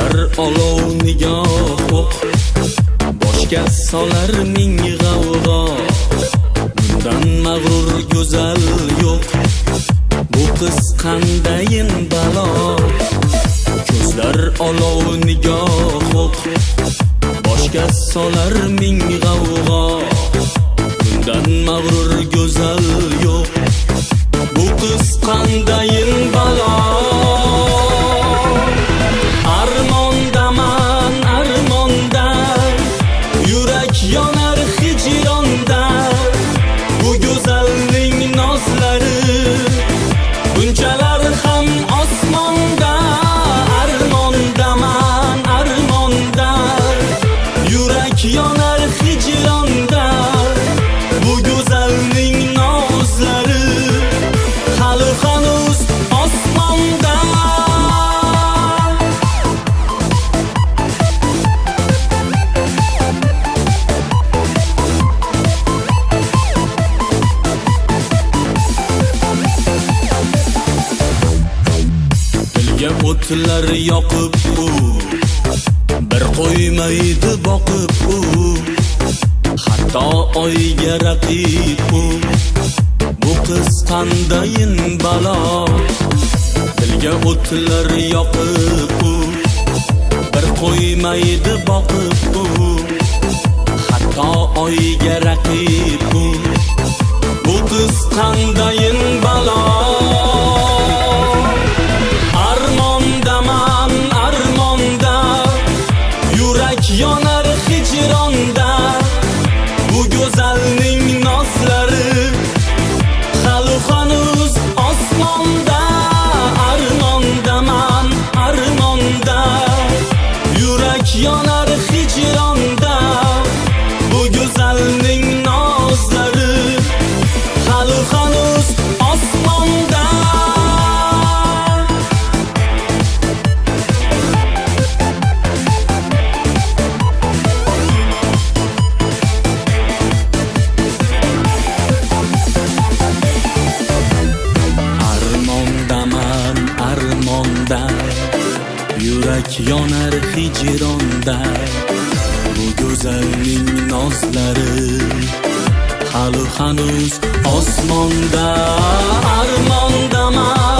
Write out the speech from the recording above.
ko'zlar olov nigoh. O'q boshga solar ming g'avg'o bundan mag'rur go'zal yo'q. Bu qiz qandayin balo? Ko'zlar olov nigoh. O'q boshga solar ming g'avg'o yurak yonar hijronda bu go'zalning nozlari bunchalar ham osmonda armondaman armonda yurak yonar o'tlar yoqib u bir qo'ymaydi boqib u hatto oyga raqib u bu. Qiz qandayin balo dilga o'tlar yoqib u bir qo'ymaydi boqib u hatto oyga raqib u bu. Qiz qandayin yurak yonar yurak yonar hijronda bu go'zalning nozlari hali hanuz osmonda armondaman armonda